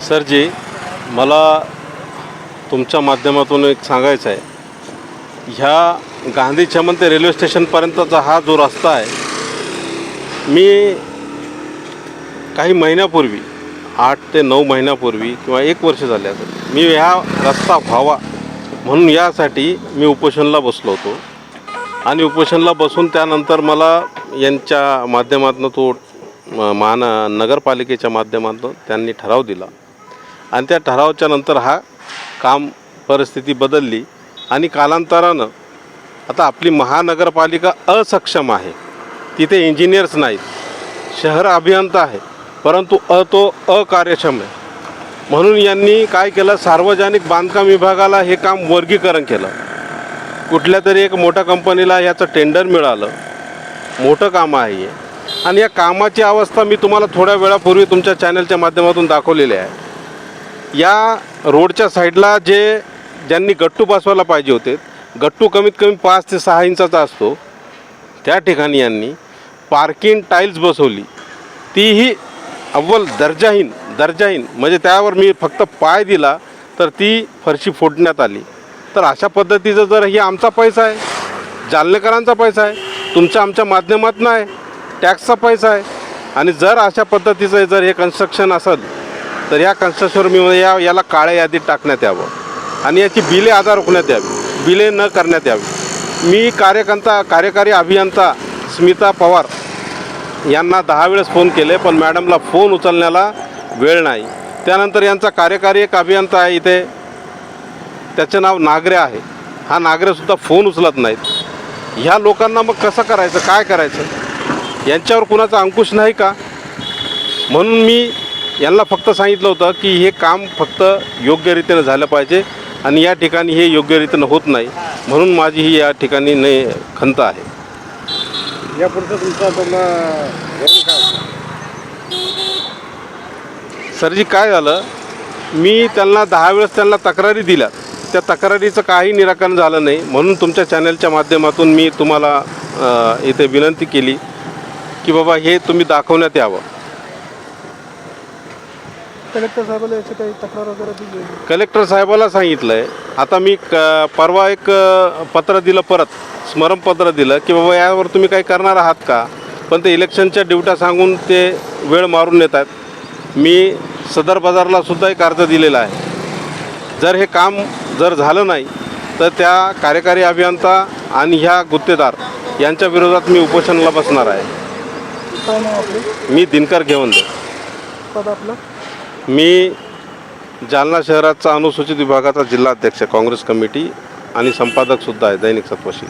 Sir जी मला तुमच्या माध्यमातून एक सांगायचं आहे. ह्या गांधी चमन ते रेल्वे स्टेशनपर्यंतचा हा जो रस्ता आहे मी काही महिन्यापूर्वी आठ ते नऊ महिन्यापूर्वी किंवा एक वर्ष झाले असेल मी ह्या रस्ता व्हावा म्हणून यासाठी मी उपोषणला बसलो होतो. आणि उपोषणला बसून त्यानंतर मला यांच्या माध्यमातून तो म- महान नगरपालिकेच्या माध्यमातून त्यांनी ठराव दिला. आणि त्या ठरावाच्या नंतर हा काम परिस्थिती बदलली आणि कालांतरानं आता आपली महानगरपालिका असक्षम आहे. तिथे इंजिनियर्स नाहीत. शहर अभियंता आहे परंतु अ तो अकार्यक्षम आहे. म्हणून यांनी काय केलं? सार्वजनिक बांधकाम विभागाला हे काम वर्गीकरण केलं. कुठल्या तरी एक मोठ्या कंपनीला याचं टेंडर मिळालं. मोठं काम आहे. हे आणि या कामाची अवस्था मी तुम्हाला थोड्या वेळापूर्वी तुमच्या चॅनलच्या माध्यमातून दाखवलेली आहे. या रोडच्या साईडला जे ज्यांनी गट्टू बसवायला पाहिजे होते गट्टू कमीत कमी पाच ते सहा इंचाचा असतो. त्या ठिकाणी यांनी पार्किंग टाईल्स बसवली. तीही अव्वल दर्जाहीन दर्जाहीन. म्हणजे त्यावर मी फक्त पाय दिला तर ती फरशी फोडण्यात आली. तर अशा पद्धतीचं जर हे आमचा पैसा आहे जालनेकरांचा पैसा आहे तुमच्या आमच्या माध्यमातून आहे टॅक्सचा पैसा आहे आणि जर अशा पद्धतीचं जर हे कन्स्ट्रक्शन असेल तर या कन्स्ट्रक्शनवर मी या याला काळ्या यादीत टाकण्यात यावं. आणि याची बिले आधार रोखण्यात यावी. बिले न करण्यात यावी. मी कार्यकर्ता कार्यकारी अभियंता स्मिता पवार यांना दहा वेळेस फोन केले पण मॅडमला फोन उचलण्याला वेळ नाही. त्यानंतर यांचा कार्यकारी एक अभियंता आहे इथे त्याचं नाव नागरे आहे. हा नागरेसुद्धा फोन उचलत नाहीत. ह्या लोकांना मग कसं करायचं काय करायचं? यांच्यावर कुणाचा अंकुश नाही का? म्हणून मी यांना फक्त सांगितलं होतं की हे काम फक्त योग्य रीतीनं झालं पाहिजे आणि या ठिकाणी हे योग्य रीतीनं होत नाही. म्हणून माझी ही या ठिकाणी न खंत आहे. यापुढचं तुमचा? सरजी काय झालं? मी त्यांना दहा वेळेस त्यांना तक्रारी दिल्या त्या तक्रारीचं काही निराकरण झालं नाही. म्हणून तुमच्या चॅनलच्या माध्यमातून मी तुम्हाला इथे विनंती केली की बाबा हे तुम्ही दाखवण्यात यावं. कलेक्टर साहेबाला याची काही तक्रार वगैरे दिली कलेक्टर साहेबाला सांगितलं आहे आता मी क परवा एक पत्र दिलं परत स्मरणपत्र दिलं की बाबा यावर तुम्ही काही करणार आहात का? पण ते इलेक्शनच्या ड्युट्या सांगून ते वेळ मारून येत आहेत. मी सदर बाजारला सुद्धा एक अर्ज दिलेला आहे. जर हे काम जर झालं नाही तर त्या कार्यकारी अभियंता आणि ह्या गुत्तेदार यांच्या विरोधात मी उपोषणाला बसणार आहे. मी दिनकर घेऊन दे मी जालना शहराचा अनुसूचित विभागाचा जिल्हाध्यक्ष काँग्रेस कमिटी आणि संपादकसुद्धा आहे दैनिक सत्वशी.